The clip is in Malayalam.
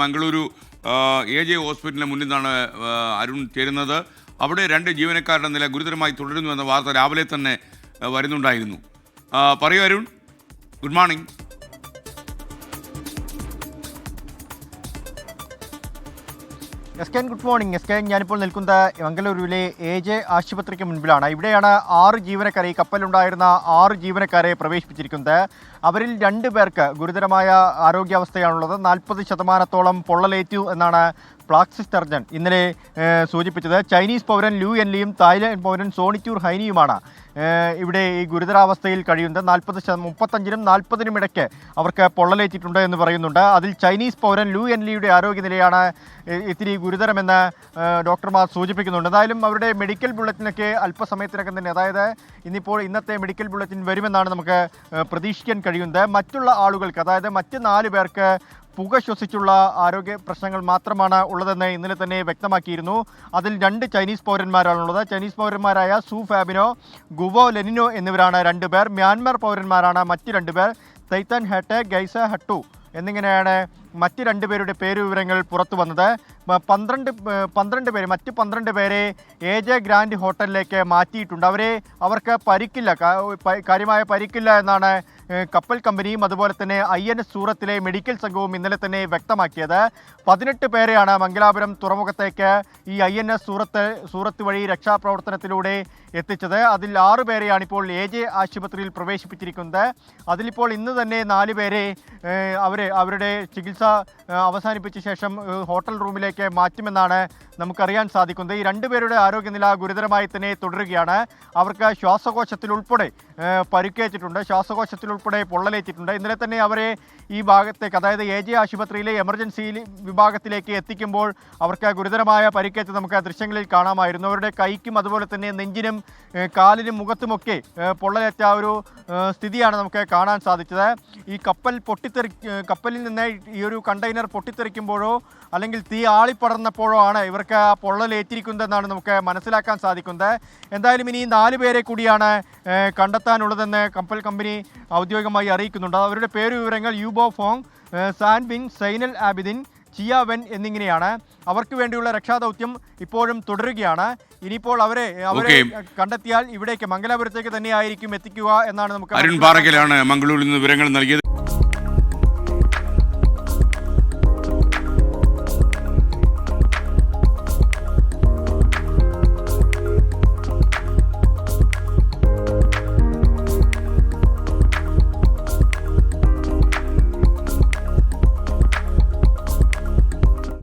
മംഗളൂരു എ ജെ ഹോസ്പിറ്റലിന് മുന്നിൽ നിന്നാണ് അരുൺ ചേരുന്നത്. അവിടെ രണ്ട് ജീവനക്കാരുടെ നില ഗുരുതരമായി തുടരുന്നു എന്ന വാർത്ത രാവിലെ തന്നെ വരുന്നുണ്ടായിരുന്നു. പറയൂ Arun. Good morning yes good morning. Yes K ഞാനിപ്പോൾ നിൽക്കുന്നത് മംഗലൂരുവിലെ എ ജെ ആശുപത്രിക്ക് മുൻപിലാണ്. ഇവിടെയാണ് ആറ് ജീവനക്കാരെ ഈ കപ്പലുണ്ടായിരുന്ന ആറ് ജീവനക്കാരെ പ്രവേശിപ്പിച്ചിരിക്കുന്നത്. അവരിൽ രണ്ട് പേർക്ക് ഗുരുതരമായ ആരോഗ്യാവസ്ഥയാണുള്ളത്. നാൽപ്പത് ശതമാനത്തോളം പൊള്ളലേറ്റു എന്നാണ് പ്ലാക്സിസ് സ്റ്റർജൻ ഇന്നലെ സൂചിപ്പിച്ചത് ചൈനീസ് പൗരൻ ലു എൻലിയും തായ്ലൻഡ് പൗരൻ സോണിറ്റൂർ ഹൈനിയുമാണ്. ഇവിടെ ഈ ഗുരുതരാവസ്ഥയിൽ കഴിയുന്നത് നാൽപ്പത് മുപ്പത്തഞ്ചിനും നാൽപ്പതിനും ഇടയ്ക്ക് അവർക്ക് പൊള്ളലേറ്റിട്ടുണ്ട് എന്ന് പറയുന്നുണ്ട്. അതിൽ ചൈനീസ് പൗരൻ ലു എൻലിയുടെ ആരോഗ്യനിലയാണ് ഇത്തിരി ഗുരുതരമെന്ന് ഡോക്ടർമാർ സൂചിപ്പിക്കുന്നുണ്ട്. എന്തായാലും അവരുടെ മെഡിക്കൽ ബുള്ളറ്റിനൊക്കെ അല്പസമയത്തിനകം തന്നെ അതായത് ഇന്നിപ്പോൾ ഇന്നത്തെ മെഡിക്കൽ ബുള്ളറ്റിൻ വരുമെന്നാണ് നമുക്ക് പ്രതീക്ഷിക്കാൻ കഴിയുന്നത്. മറ്റുള്ള ആളുകൾക്ക് അതായത് മറ്റ് നാല് പേർക്ക് പുക ശ്വസിച്ചുള്ള ആരോഗ്യ പ്രശ്നങ്ങൾ മാത്രമാണ് ഉള്ളതെന്ന് ഇന്നലെ തന്നെ വ്യക്തമാക്കിയിരുന്നു. അതിൽ രണ്ട് ചൈനീസ് പൗരന്മാരാണുള്ളത്. ചൈനീസ് പൗരന്മാരായ സു ഫാബിനോ ഗുവോ ലെനിനോ എന്നിവരാണ് രണ്ടുപേർ മ്യാൻമാർ പൗരന്മാരാണ് മറ്റ് രണ്ടുപേർ തൈത്തൻ ഹെട്ടെ ഗൈസ ഹട്ടു എന്നിങ്ങനെയാണ് മറ്റ് രണ്ടുപേരുടെ പേരുവിവരങ്ങൾ പുറത്തു വന്നത്. പന്ത്രണ്ട് പന്ത്രണ്ട് പേര് മറ്റ് പന്ത്രണ്ട് പേരെ എ ജെ ഗ്രാൻഡ് ഹോട്ടലിലേക്ക് മാറ്റിയിട്ടുണ്ട്. അവരെ അവർക്ക് പരിക്കില്ല. കാര്യമായ പരിക്കില്ല എന്നാണ് കപ്പൽ കമ്പനിയും അതുപോലെ തന്നെ ഐ എൻ സൂറത്തിലെ മെഡിക്കൽ സംഘവും ഇന്നലെ തന്നെ വ്യക്തമാക്കിയത്. പതിനെട്ട് പേരെയാണ് മംഗലാപുരം തുറമുഖത്തേക്ക് ഈ I N S Surat Surat വഴി രക്ഷാപ്രവർത്തനത്തിലൂടെ എത്തിച്ചത്. അതിൽ ആറ് പേരെയാണ് ഇപ്പോൾ എ ജെ ആശുപത്രിയിൽ പ്രവേശിപ്പിച്ചിരിക്കുന്നത്. അതിലിപ്പോൾ ഇന്ന് തന്നെ നാല് പേരെ അവരെ അവരുടെ ചികിത്സ ഏഹ്, അവസാനിപ്പിച്ച ശേഷം ഹോട്ടൽ റൂമിലേക്ക് മാറ്റുമെന്നാണ് നമുക്കറിയാൻ സാധിക്കുന്നത്. ഈ രണ്ടുപേരുടെ ആരോഗ്യനില ഗുരുതരമായി തന്നെ തുടരുകയാണ്. അവർക്ക് ശ്വാസകോശത്തിൽ ഉൾപ്പെടെ പരിക്കേറ്റിട്ടുണ്ട്. ശ്വാസകോശത്തിൽ ഉൾപ്പെടെ പൊള്ളലേറ്റിട്ടുണ്ട്. ഇന്നലെ തന്നെ അവരെ ഈ ഭാഗത്തേക്ക് അതായത് എ ജെ ആശുപത്രിയിലെ എമർജൻസി വിഭാഗത്തിലേക്ക് എത്തിക്കുമ്പോൾ അവർക്ക് ഗുരുതരമായ പരിക്കേറ്റ് നമുക്ക് ദൃശ്യങ്ങളിൽ കാണാമായിരുന്നു. അവരുടെ കൈക്കും അതുപോലെ തന്നെ നെഞ്ചിനും കാലിനും മുഖത്തുമൊക്കെ പൊള്ളലേറ്റ ഒരു സ്ഥിതിയാണ് നമുക്ക് കാണാൻ സാധിച്ചത്. ഈ കപ്പൽ പൊട്ടിത്തെറി കപ്പലിൽ നിന്ന് ഈ കണ്ടെയ്നർ പൊട്ടിത്തെറിക്കുമ്പോഴോ അല്ലെങ്കിൽ തീ ആളിപ്പടർന്നപ്പോഴോ ആണ് ഇവർക്ക് ആ പൊള്ളലേറ്റിരിക്കുന്നതെന്നാണ് നമുക്ക് മനസ്സിലാക്കാൻ സാധിക്കുന്നത്. എന്തായാലും ഇനി നാല് പേരെ കൂടിയാണ് കണ്ടെത്താനുള്ളതെന്ന് കപ്പൽ കമ്പനി ഔദ്യോഗികമായി അറിയിക്കുന്നുണ്ട്. അവരുടെ പേര് വിവരങ്ങൾ യൂബോ ഫോങ് ഏഹ്, Sanbin Zainal Abidin Chia Wen എന്നിങ്ങനെയാണ്. അവർക്ക് വേണ്ടിയുള്ള രക്ഷാദൗത്യം ഇപ്പോഴും തുടരുകയാണ്. ഇനിയിപ്പോൾ അവരെ അവരെ. കണ്ടെത്തിയാൽ ഇവിടേക്ക് മംഗലാപുരത്തേക്ക് തന്നെയായിരിക്കും എത്തിക്കുക എന്നാണ് നമുക്ക് അരുൺ പാറക്കലാണ് മംഗളൂരിൽ നിന്ന് വിവരങ്ങൾ നൽകിയത്.